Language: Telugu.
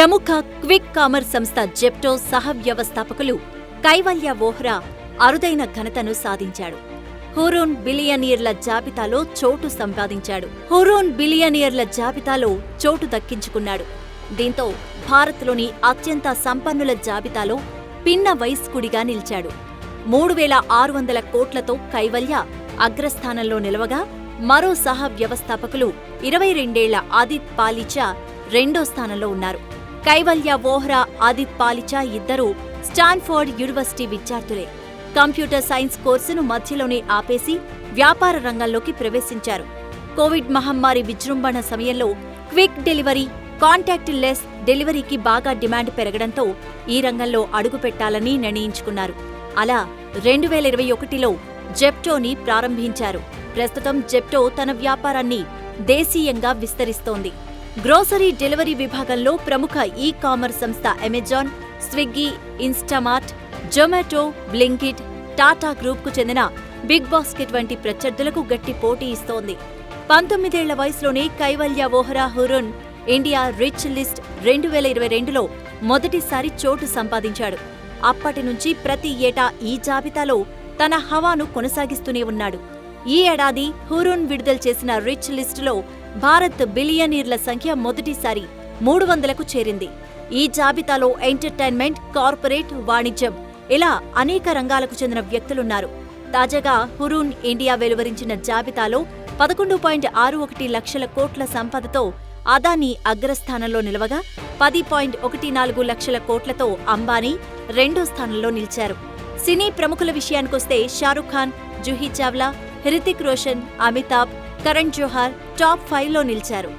ప్రముఖ క్విక్ కామర్స్ సంస్థ జెప్టో సహ వ్యవస్థాపకులు కైవల్య వోహ్రా అరుదైన ఘనతను సాధించాడు. హూరూన్ బిలియనీర్ల జాబితాలో చోటు సంపాదించాడు. హూరూన్ బిలియనీర్ల జాబితాలో చోటు దక్కించుకున్నాడు. దీంతో భారత్లోని అత్యంత సంపన్నుల జాబితాలో పిన్న వయస్కుడిగా నిలిచాడు. మూడు వేల ఆరు వందల కోట్లతో కైవల్య అగ్రస్థానంలో నిలవగా మరో సహ వ్యవస్థాపకులు ఇరవై రెండేళ్ళ ఆదిత్ పాలిచా రెండో స్థానంలో ఉన్నారు. కైవల్య వోహ్రా ఆదిత్ పాలిచా ఇద్దరూ స్టాన్ఫోర్డ్ యూనివర్సిటీ విద్యార్థులే. కంప్యూటర్ సైన్స్ కోర్సును మధ్యలోనే ఆపేసి వ్యాపార రంగంలోకి ప్రవేశించారు. కోవిడ్ మహమ్మారి విజృంభణ సమయంలో క్విక్ డెలివరీ కాంటాక్ట్ లెస్ డెలివరీకి బాగా డిమాండ్ పెరగడంతో ఈ రంగంలో అడుగుపెట్టాలని నిర్ణయించుకున్నారు. అలా రెండు వేల ఇరవై ఒకటిలో జెప్టోని ప్రారంభించారు. ప్రస్తుతం జెప్టో తన వ్యాపారాన్ని దేశీయంగా విస్తరిస్తోంది. గ్రోసరీ డెలివరీ విభాగంలో ప్రముఖ ఈ కామర్స్ సంస్థ Amazon Swiggy Instamart Zomato Blinkit Tata గ్రూప్కు చెందిన బిగ్ బాస్కెట్ వంటి ప్రత్యర్థులకు గట్టి పోటీ ఇస్తోంది. పంతొమ్మిదేళ్ళ వయసులోనే Kaivalya Vohra Hurun India rich list రెండు వేల ఇరవై రెండులో మొదటిసారి చోటు సంపాదించాడు. అప్పటి నుంచి ప్రతి ఏటా ఈ జాబితాలో తన హవాను కొనసాగిస్తూనే ఉన్నాడు. ఈ ఏడాది హురూన్ విడుదల చేసిన రిచ్ లిస్టులో భారత్ బిలియనీర్ల సంఖ్య మొదటిసారి మూడు వందలకు చేరింది. ఈ జాబితాలో ఎంటర్టైన్మెంట్ కార్పొరేట్ వాణిజ్యం ఇలా అనేక రంగాలకు చెందిన వ్యక్తులున్నారు. తాజాగా హురూన్ ఇండియా వెలువరించిన జాబితాలో పదకొండు పాయింట్ ఆరు ఒకటి లక్షల కోట్ల సంపదతో అదానీ అగ్రస్థానంలో నిలవగా పది పాయింట్ ఒకటి నాలుగు లక్షల కోట్లతో అంబానీ రెండో స్థానంలో నిలిచారు. సినీ ప్రముఖుల విషయానికొస్తే షారుఖ్ ఖాన్ జూహీ చావ్లా హృతిక్ రోషన్ అమితాబ్ కరణ్ జోహార్ టాప్ ఫైవ్లో నిలిచారు.